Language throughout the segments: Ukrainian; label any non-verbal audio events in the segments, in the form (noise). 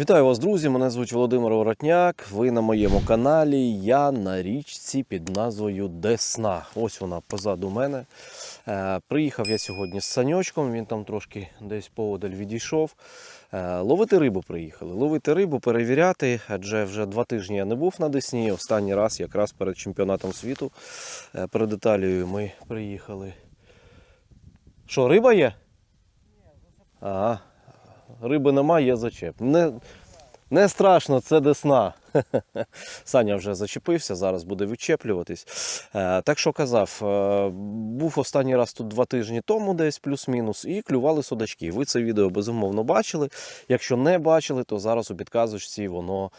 Вітаю вас, друзі! Мене звуть Володимир Воротняк. Ви на моєму каналі. Я на річці під назвою Десна. Ось вона позаду мене. Е, приїхав я сьогодні з саньочком, він там трошки десь поодаль відійшов. Е, ловити рибу приїхали. Ловити рибу, перевіряти, адже вже два тижні я не був на Десні. Останній раз, якраз перед чемпіонатом світу, е, перед Італією ми приїхали. Що, риба є? Ага. Риби немає, є зачеп. Не, не страшно, це десна. (laughs) Саня вже зачепився, зараз буде відчеплюватись. Е, так що казав, е, був останній раз тут два тижні тому, десь плюс-мінус, і клювали судачки. Ви це відео безумовно бачили. Якщо не бачили, то зараз у підказочці воно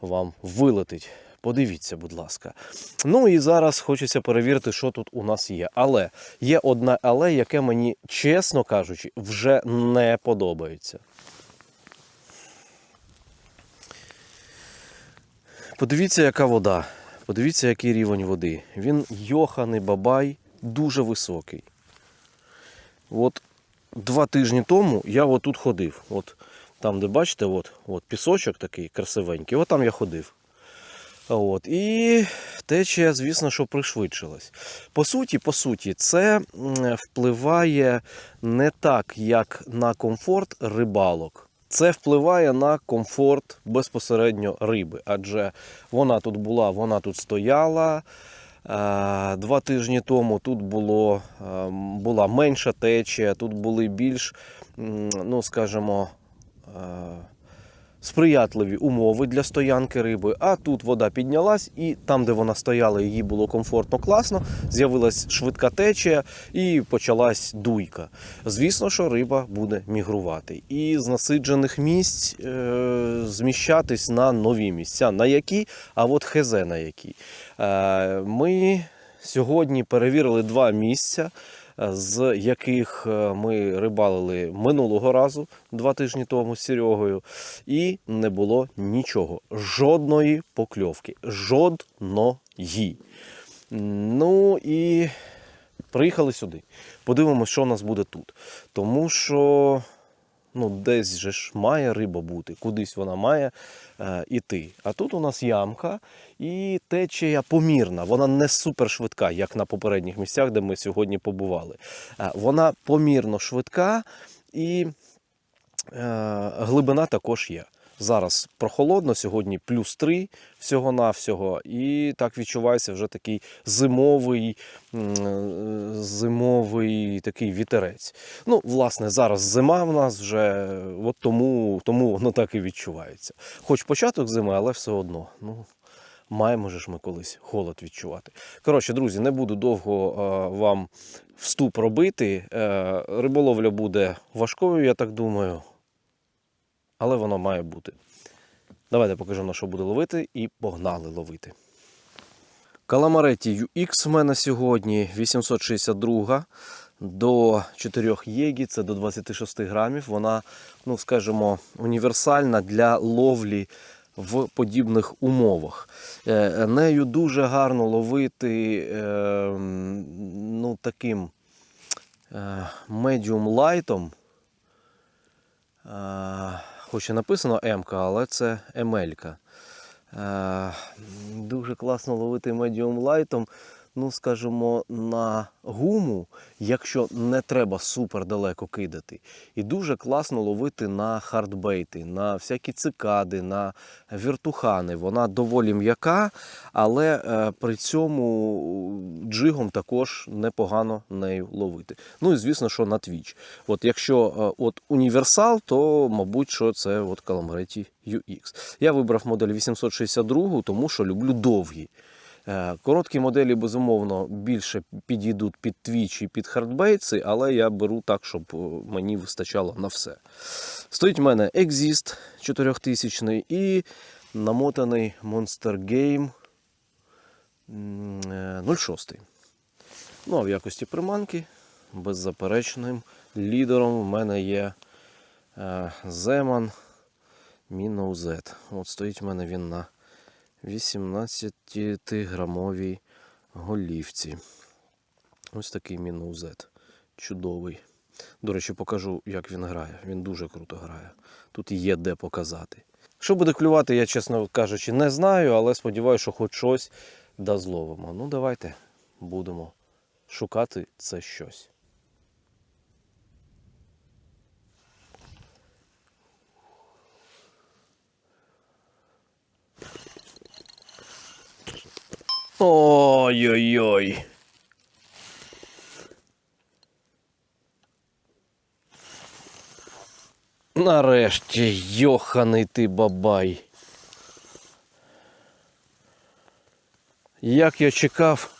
вам вилетить. Подивіться, будь ласка. Ну і зараз хочеться перевірити, що тут у нас є. Але є одне але, яке мені, чесно кажучи, вже не подобається. Подивіться, яка вода. Подивіться, який рівень води. Він йоханий бабай, дуже високий. От два тижні тому я отут ходив. От там, де бачите, от, от пісочок такий красивенький, от там я ходив. От. І течія, звісно, що пришвидшилась. По суті, по суті, це впливає не так, як на комфорт рибалок. Це впливає на комфорт безпосередньо риби, адже вона тут була, вона тут стояла. Е, Два тижні тому тут було, е, була менша течія, тут були більш, ну скажімо, е, сприятливі умови для стоянки риби. А тут вода піднялась, і там, де вона стояла, їй було комфортно, класно. З'явилась швидка течія і почалась дуйка. Звісно, що риба буде мігрувати. І з насиджених місць е, зміщатись на нові місця. На які? А от хезе на які. Е, ми сьогодні перевірили два місця з яких е, ми рибалили минулого разу, два тижні тому з Серегою, і не було нічого. Жодної покльовки. Жодної. Ну і приїхали сюди. Подивимося, що у нас буде тут. Тому що ну, десь же ж має риба бути, кудись вона має е, іти. А тут у нас ямка і течія помірна. Вона не супершвидка, як на попередніх місцях, де ми сьогодні побували. Е, вона помірно швидка і е, глибина також є. Зараз прохолодно, сьогодні плюс 3 всього-навсього, і так відчувається вже такий зимовий, е, зимовий такий вітерець. Ну, власне, зараз зима в нас вже, от тому, тому воно так і відчувається. Хоч початок зими, але все одно. Ну, маємо ж ми колись холод відчувати. Коротше, друзі, не буду довго е, вам вступ робити. Е, риболовля буде важкою, я так думаю але воно має бути. Давайте покажу, на що буде ловити, і погнали ловити. Каламареті UX в мене сьогодні 862 до 4 єгі, це до 26 грамів. Вона, ну скажімо, універсальна для ловлі в подібних умовах. Е, Нею дуже гарно ловити е, ну, таким медіум лайтом. Хоч і написано М, але це Емелька. Е, Дуже класно ловити медіум лайтом. Ну, скажімо, на гуму, якщо не треба супер далеко кидати. І дуже класно ловити на хардбейти, на всякі цикади, на віртухани. Вона доволі м'яка, але е, при цьому джигом також непогано нею ловити. Ну і звісно, що на твіч. От якщо е, от універсал, то мабуть, що це от Calamretti UX. Я вибрав модель 862, тому що люблю довгі. Е, Короткі моделі, безумовно, більше підійдуть під твіч і під хардбейтси, але я беру так, щоб е, мені вистачало на все. Стоїть в мене Exist 4000 і намотаний Monster Game е, 06. Ну, а в якості приманки беззаперечним лідером в мене є е, Zeman Minnow Z. От стоїть в мене він на 18-грамовій голівці. Ось такий Z. Чудовий. До речі, покажу, як він грає. Він дуже круто грає. Тут є де показати. Що буде клювати, я, чесно кажучи, не знаю, але сподіваюся, що хоч щось да. Ну, давайте будемо шукати це щось. Ой-ой-ой. Нарешті, йоханий ти бабай. Як я чекав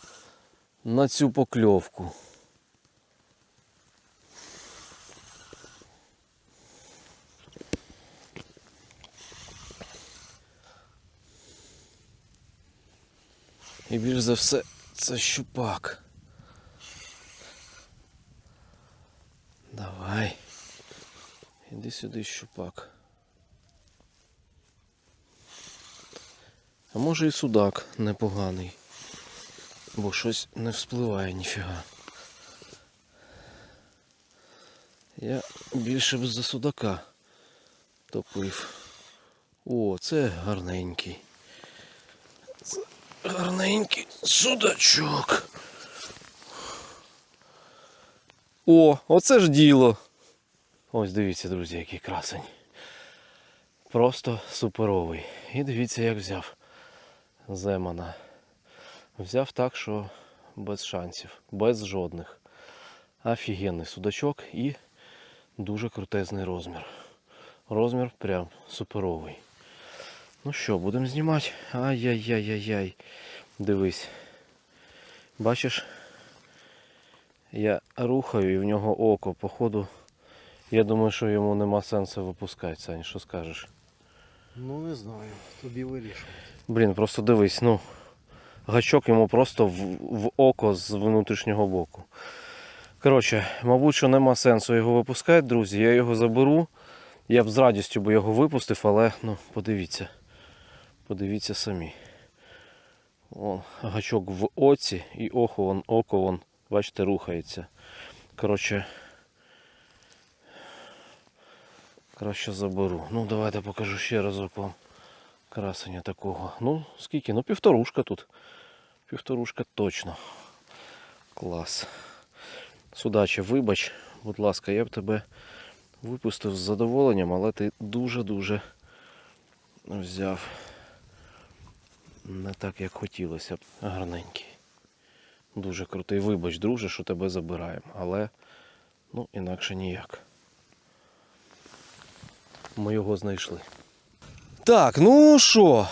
на цю покльовку. І більш за все це щупак. Давай. Іди сюди, щупак. А може і судак непоганий. Бо щось не вспливає ніфіга. Я більше б за судака топив. О, це гарненький. Гарненький судачок. О, оце ж діло. Ось дивіться, друзі, який красень. Просто суперовий. І дивіться, як взяв Земана. Взяв так, що без шансів, без жодних. Офігенний судачок і дуже крутезний розмір. Розмір прям суперовий. Ну що, будемо знімати? Ай-яй-яй-яй-яй. Дивись. Бачиш? Я рухаю і в нього око, походу. Я думаю, що йому нема сенсу випускати, Сань, що скажеш? Ну не знаю, тобі вирішувати. Блін, просто дивись, ну. Гачок йому просто в, в око з внутрішнього боку. Коротше, мабуть, що нема сенсу його випускати, друзі. Я його заберу. Я б з радістю би його випустив, але ну, подивіться. Подивіться самі. Вон, гачок в оці і око вон, око вон, бачите, рухається. Коротше. Краще заберу. Ну, давайте покажу ще разок вам красення такого. Ну, скільки? Ну, півторушка тут. Півторушка точно. Клас. Судаче, вибач, будь ласка, я б тебе випустив з задоволенням, але ти дуже-дуже взяв не так, як хотілося б. Гарненький. Дуже крутий. Вибач, друже, що тебе забираємо. Але ну, інакше ніяк. Ми його знайшли. Так, ну що?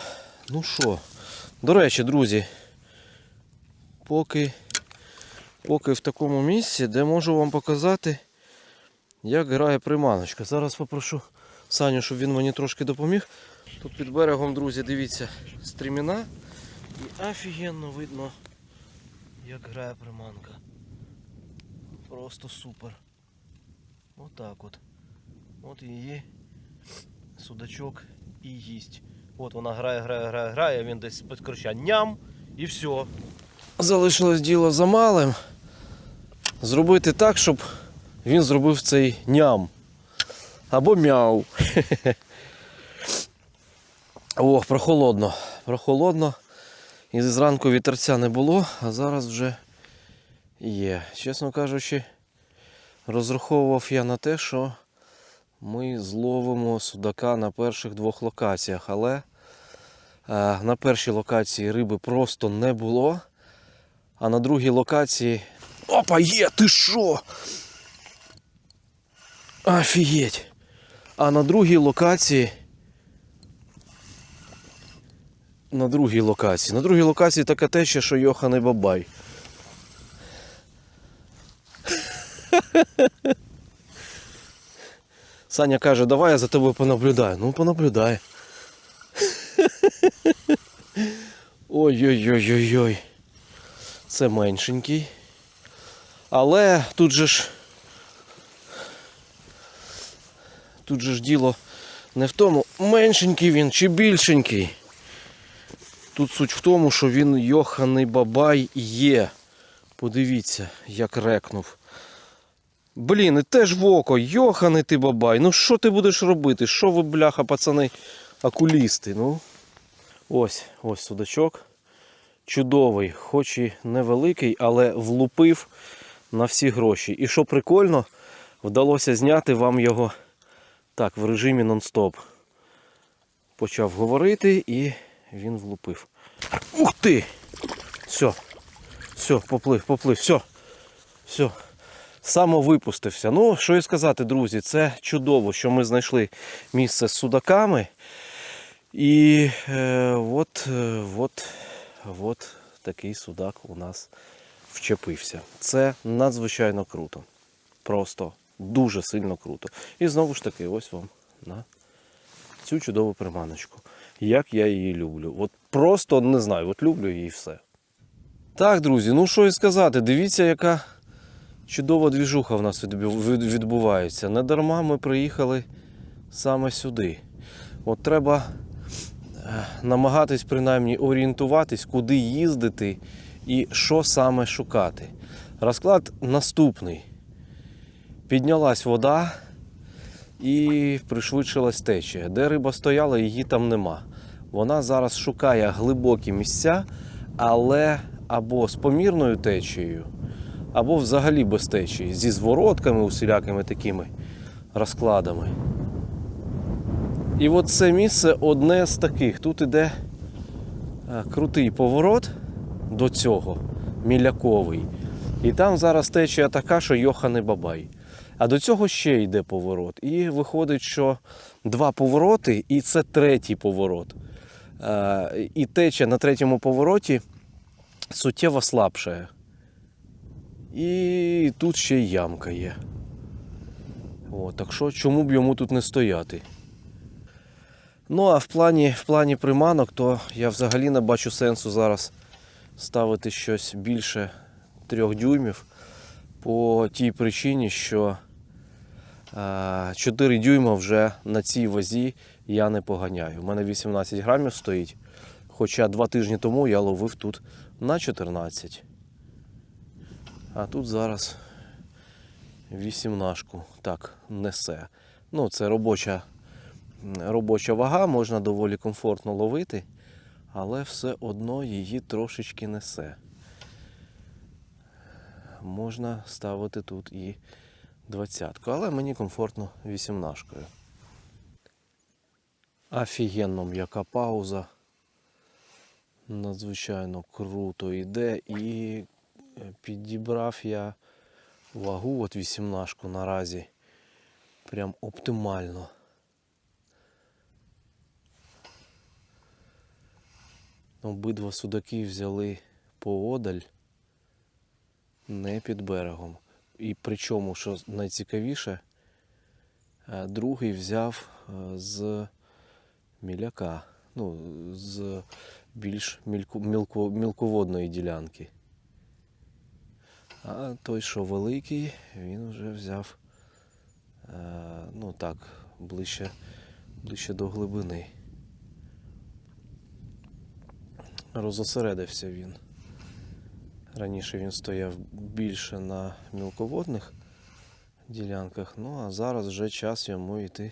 Ну що? До речі, друзі, поки, поки в такому місці, де можу вам показати, як грає приманочка. Зараз попрошу Саню, щоб він мені трошки допоміг. Тут під берегом, друзі, дивіться, стріміна. І офігенно видно, як грає приманка. Просто супер. Отак от. От її судачок і їсть. От вона грає, грає, грає, грає, він десь підкрича ням і все. Залишилось діло за малим. Зробити так, щоб він зробив цей ням. Або мяу. (laughs) Ох, прохолодно. Прохолодно. І зранку вітерця не було, а зараз вже є. Чесно кажучи, розраховував я на те, що ми зловимо судака на перших двох локаціях, але е, на першій локації риби просто не було. А на другій локації. Опа, є, ти що? Офігеть! А на другій локації. На другій локації. На другій локації така теча, що Йоханий Бабай. (laughs) Саня каже, давай я за тобою понаблюдаю. Ну, понаблюдай. (laughs) Ой-ой-ой-ой-ой. Це меншенький. Але тут же ж. Тут же ж діло не в тому, меншенький він чи більшенький. Тут суть в тому, що він йоханий бабай є. Подивіться, як рекнув. Блін, і теж в око, йоханий ти бабай. Ну що ти будеш робити? Що ви, бляха, пацани, окулісти. Ну. Ось, ось судачок. Чудовий, хоч і невеликий, але влупив на всі гроші. І що прикольно, вдалося зняти вам його так, в режимі нон-стоп. Почав говорити і він влупив. Ух ти! Все, все, поплив, поплив, все. Все. Самовипустився. Ну, що і сказати, друзі, це чудово, що ми знайшли місце з судаками. І е, от, е, от, от такий судак у нас вчепився. Це надзвичайно круто. Просто дуже сильно круто. І знову ж таки, ось вам на цю чудову приманочку. Як я її люблю. От просто не знаю, от люблю її все. Так, друзі, ну що і сказати, дивіться, яка чудова двіжуха в нас відбувається. Не дарма ми приїхали саме сюди. От треба е, намагатись принаймні орієнтуватись, куди їздити і що саме шукати. Розклад наступний. Піднялась вода і пришвидшилась течія. Де риба стояла, її там нема. Вона зараз шукає глибокі місця, але або з помірною течією, або взагалі без течії, зі зворотками, усілякими такими розкладами. І от це місце одне з таких. Тут іде е, крутий поворот до цього, міляковий. І там зараз течія така, що йоханий бабай. А до цього ще йде поворот. І виходить, що два повороти, і це третій поворот. Е, І течія на третьому повороті суттєво слабшає. І тут ще й ямка є. О, так що чому б йому тут не стояти? Ну, а в плані, в плані приманок, то я взагалі не бачу сенсу зараз ставити щось більше трьох дюймів по тій причині, що 4 дюйма вже на цій вазі я не поганяю. У мене 18 грамів стоїть. Хоча два тижні тому я ловив тут на 14. А тут зараз вісімнашку так несе. Ну, це робоча, робоча вага, можна доволі комфортно ловити, але все одно її трошечки несе. Можна ставити тут і двадцятку, але мені комфортно вісімнашкою. Офігенно м'яка пауза. Надзвичайно круто йде і е, підібрав я вагу от 18 наразі. Прям оптимально. Обидва судаки взяли поодаль, не під берегом. І причому, що найцікавіше, е, другий взяв е, з міляка, ну, з більш мілко, мілководної ділянки. А той, що великий, він вже взяв е, ну так, ближче, ближче до глибини. Розосередився він. Раніше він стояв більше на мілководних ділянках, ну а зараз вже час йому йти,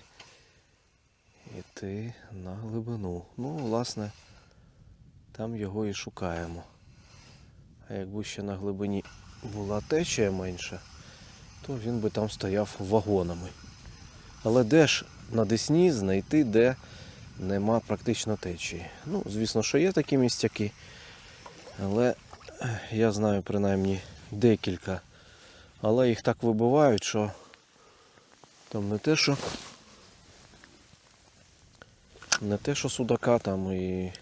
йти на глибину. Ну, власне, там його і шукаємо. А якби ще на глибині була течія менша, то він би там стояв вагонами. Але де ж на Десні знайти, де нема практично течії? Ну, звісно, що є такі місцяки, але я знаю принаймні декілька. Але їх так вибивають, що там не те, що не те, що судака там і,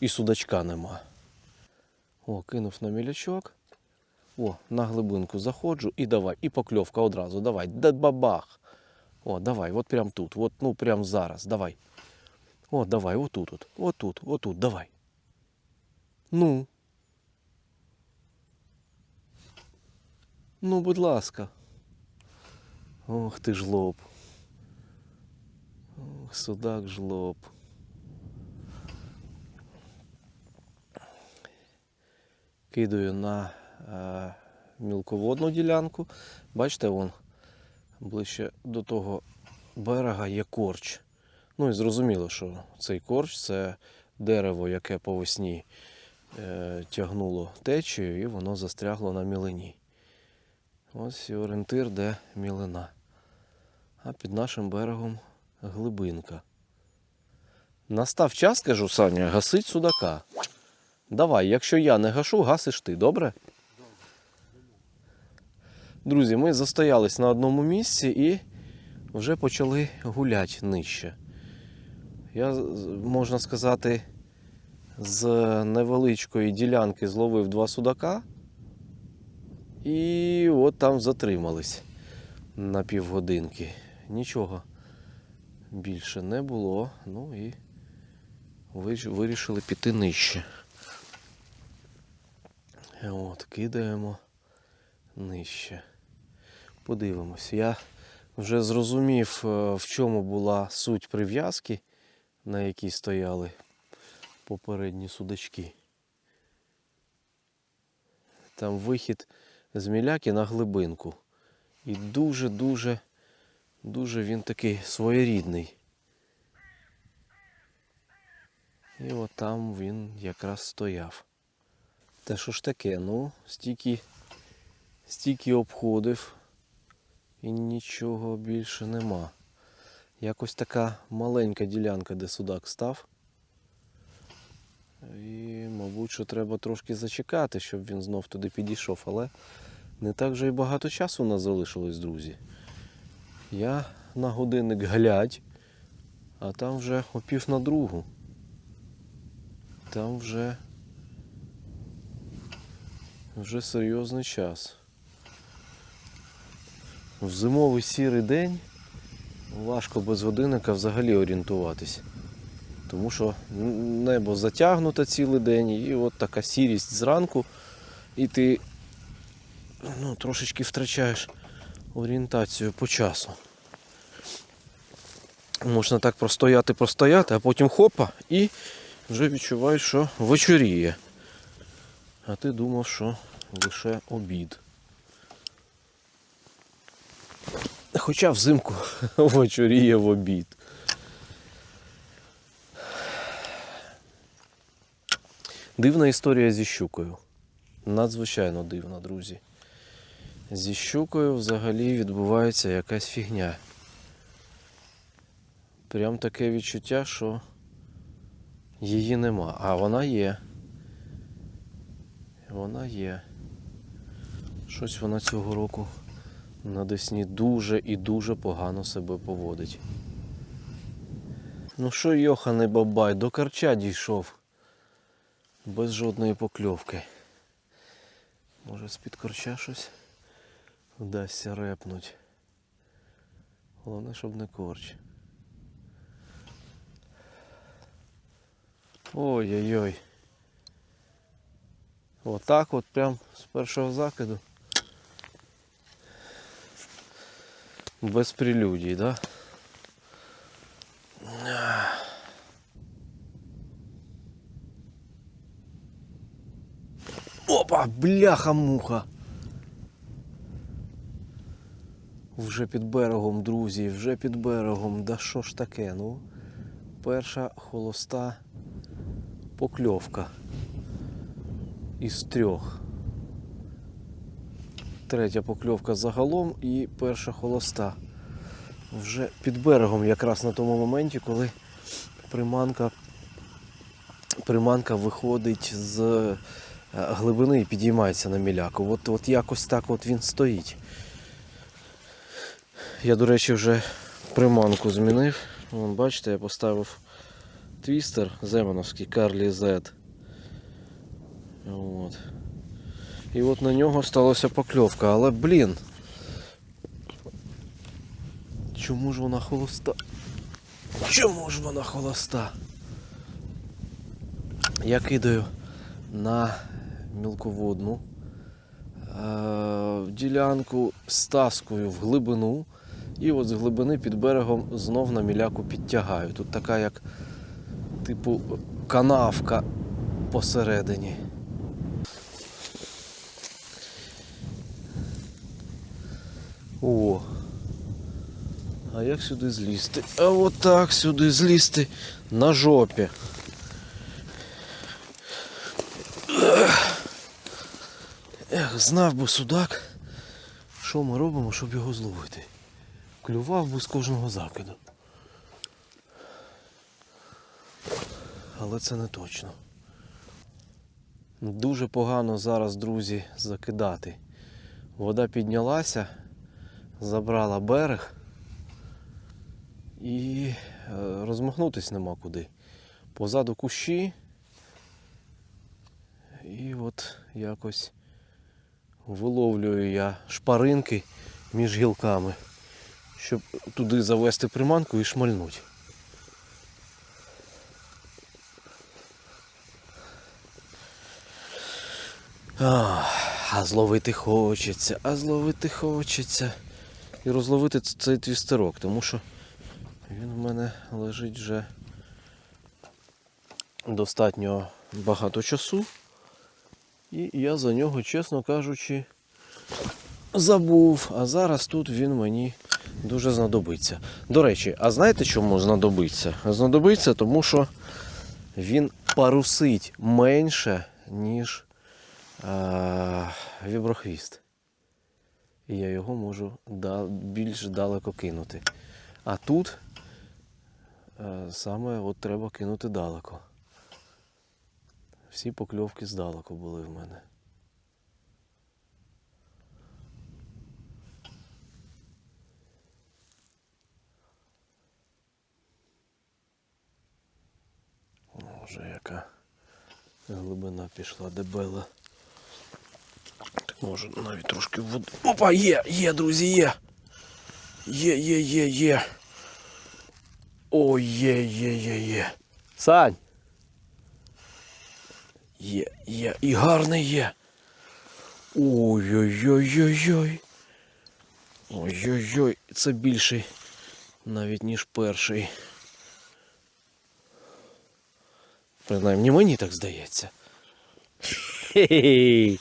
і судачка нема. О, кинув на мілячок. О, на глибинку заходжу і давай, і покльовка одразу. Давай, да бабах. О, давай, от прям тут, от, ну прям зараз, давай. О, давай, отут, от, отут, отут, давай. Ну. Ну, будь ласка. Ох ти жлоб. Ох, судак жлоб. Кидаю на е, мілководну ділянку. Бачите, вон ближче до того берега є корч. Ну і зрозуміло, що цей корч це дерево, яке по весні е, тягнуло течію, і воно застрягло на мілині. Ось і орієнтир, де мілина. А під нашим берегом глибинка. Настав час, кажу, Саня, гасить судака. Давай, якщо я не гашу, гасиш ти, добре? Друзі, ми застоялись на одному місці і вже почали гуляти нижче. Я, можна сказати, з невеличкої ділянки зловив два судака. І от там затримались на півгодинки. Нічого більше не було. Ну і вирішили піти нижче. От, кидаємо нижче. Подивимось. Я вже зрозумів, е, в чому була суть прив'язки, на якій стояли попередні судачки. Там вихід з міляки на глибинку. І дуже-дуже, дуже він такий своєрідний. І от там він якраз стояв. Та що ж таке, ну, стільки, стільки обходив і нічого більше нема. Якось така маленька ділянка, де судак став. І, мабуть, що треба трошки зачекати, щоб він знов туди підійшов, але не так вже і багато часу у нас залишилось, друзі. Я на годинник глядь, а там вже опів на другу. Там вже вже серйозний час. В зимовий сірий день важко без годинника взагалі орієнтуватись. Тому що небо затягнуте цілий день, і от така сірість зранку, і ти ну, трошечки втрачаєш орієнтацію по часу. Можна так простояти, простояти, а потім хопа, і вже відчуваєш, що вечоріє. А ти думав, що лише обід. Хоча взимку (laughs) вечоріє в обід. Дивна історія зі щукою. Надзвичайно дивна, друзі. Зі щукою взагалі відбувається якась фігня. Прям таке відчуття, що її нема. А вона є. Вона є. Щось вона цього року на Десні дуже і дуже погано себе поводить. Ну що, Йоханий бабай, до карча дійшов. Без жодної покльовки. Може з-під корча щось вдасться репнуть. Головне, щоб не корч. Ой-ой-ой. Отак от прям з першого закиду. Без прелюдій, да? Опа, бляха-муха. Вже під берегом, друзі, вже під берегом. Да що ж таке? Ну, перша холоста покльовка із трьох. Третя покльовка загалом і перша холоста. Вже під берегом якраз на тому моменті, коли приманка, приманка виходить з глибини і підіймається на міляку. От, от якось так от він стоїть. Я, до речі, вже приманку змінив. Вон, бачите, я поставив твістер Земановський Карлі Z. От. І от на нього сталася покльовка, але блін. Чому ж вона холоста? Чому ж вона холоста? Я кидаю на мілководну е- ділянку з в глибину. І от з глибини під берегом знов на міляку підтягаю. Тут така як типу канавка посередині. О. А як сюди злізти? А от так сюди злізти на жопі. Знав би судак, що ми робимо, щоб його зловити. Клював би з кожного закиду. Але це не точно. Дуже погано зараз, друзі, закидати. Вода піднялася, забрала берег і е, розмахнутись нема куди. Позаду кущі. І от якось виловлюю я шпаринки між гілками, щоб туди завести приманку і шмальнуть. А зловити хочеться, а зловити хочеться. І розловити цей твістерок, тому що він в мене лежить вже достатньо багато часу. І я за нього, чесно кажучи, забув. А зараз тут він мені дуже знадобиться. До речі, а знаєте чому знадобиться? Знадобиться, тому що він парусить менше, ніж а, віброхвіст. І я його можу да, більш далеко кинути. А тут е, саме от треба кинути далеко. Всі покльовки здалеку були в мене. Вже яка глибина пішла дебела. Може навіть трошки воду. Опа, є, є, друзі, є. Є, є, є, є. О, є, є, є, є. Сань. Є, є, і гарний є. Ой-ой-ой-ой-ой. Ой-ой-ой, це більший навіть ніж перший. Принаймні мені так здається. Хе-хе.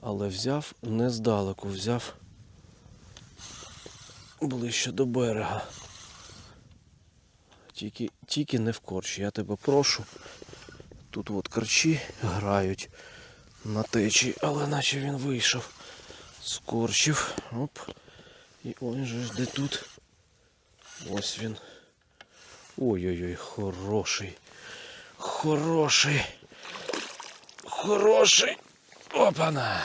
Але взяв не здалеку, взяв ближче до берега. Тільки, тільки не в корчі, я тебе прошу. Тут от корчі грають на течі, але наче він вийшов з корчів. Оп. І ось же ж де тут. Ось він. Ой-ой-ой, хороший. Хороший. Хороший. Опана.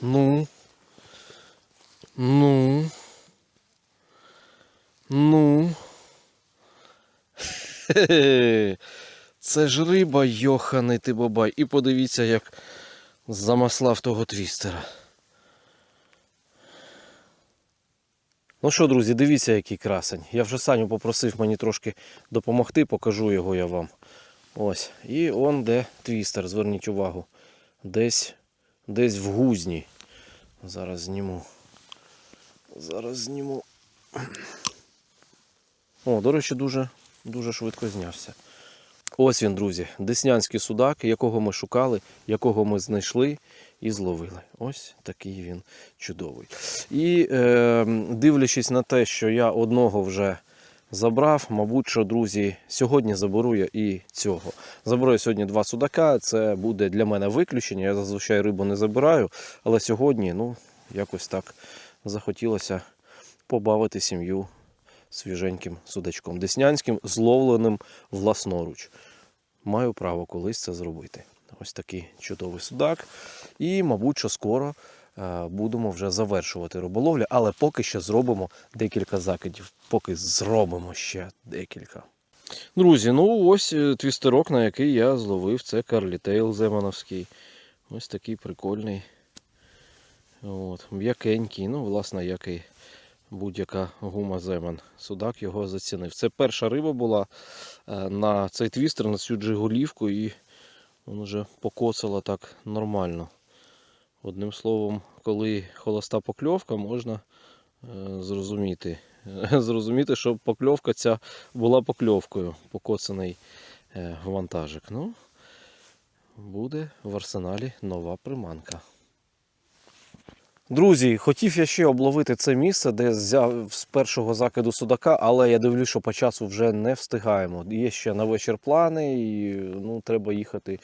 Ну. Ну. Ну. Це ж риба, йоханий ти бабай. І подивіться, як замаслав того твістера. Ну що, друзі, дивіться, який красень. Я вже Саню попросив мені трошки допомогти, покажу його я вам. Ось. І он де твістер, зверніть увагу. Десь, десь в гузні. Зараз зніму. Зараз зніму. О, до речі, дуже, дуже швидко знявся. Ось він, друзі, деснянський судак, якого ми шукали, якого ми знайшли і зловили. Ось такий він чудовий. І е, дивлячись на те, що я одного вже забрав, мабуть, що, друзі, сьогодні заберу я і цього. Заберу я сьогодні два судака. Це буде для мене виключення. Я зазвичай рибу не забираю, але сьогодні, ну, якось так захотілося побавити сім'ю свіженьким судачком. Деснянським, зловленим власноруч. Маю право колись це зробити. Ось такий чудовий судак. І, мабуть, що скоро е, будемо вже завершувати риболовлю, але поки що зробимо декілька закидів. Поки зробимо ще декілька. Друзі, ну ось е, твістерок, на який я зловив, це Карлітейл Земановський. Ось такий прикольний. От, м'якенький, ну, власне, як і будь-яка гума Земан. Судак його зацінив. Це перша риба була е, на цей твістер, на цю джигулівку, і він вже покоцала так нормально. Одним словом, коли холоста покльовка, можна е, зрозуміти, (laughs) зрозуміти, що покльовка ця була покльовкою, покоцаний е, вантажик. Ну, буде в арсеналі нова приманка. Друзі, хотів я ще обловити це місце, де взяв з першого закиду судака, але я дивлюсь, що по часу вже не встигаємо. Є ще на вечір плани, і ну, треба їхати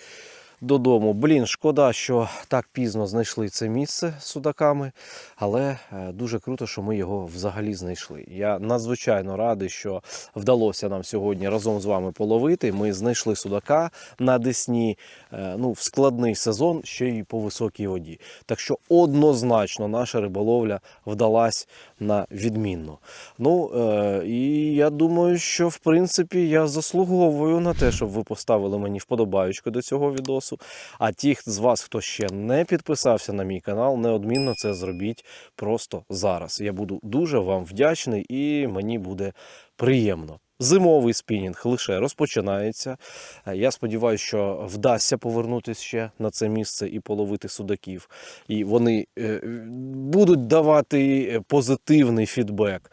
додому. Блін, шкода, що так пізно знайшли це місце з судаками, але е, дуже круто, що ми його взагалі знайшли. Я надзвичайно радий, що вдалося нам сьогодні разом з вами половити. Ми знайшли судака на Десні е, ну, в складний сезон, ще й по високій воді. Так що однозначно наша риболовля вдалась на відмінно. Ну е, і я думаю, що в принципі я заслуговую на те, щоб ви поставили мені вподобаючку до цього відосу. А ті з вас, хто ще не підписався на мій канал, неодмінно це зробіть просто зараз. Я буду дуже вам вдячний і мені буде приємно. Зимовий спінінг лише розпочинається. Я сподіваюся, що вдасться повернутися ще на це місце і половити судаків. І вони е, будуть давати позитивний фідбек.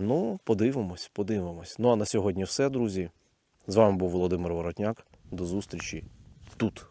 Ну, подивимось, подивимось. Ну а на сьогодні все, друзі. З вами був Володимир Воротняк. До зустрічі тут.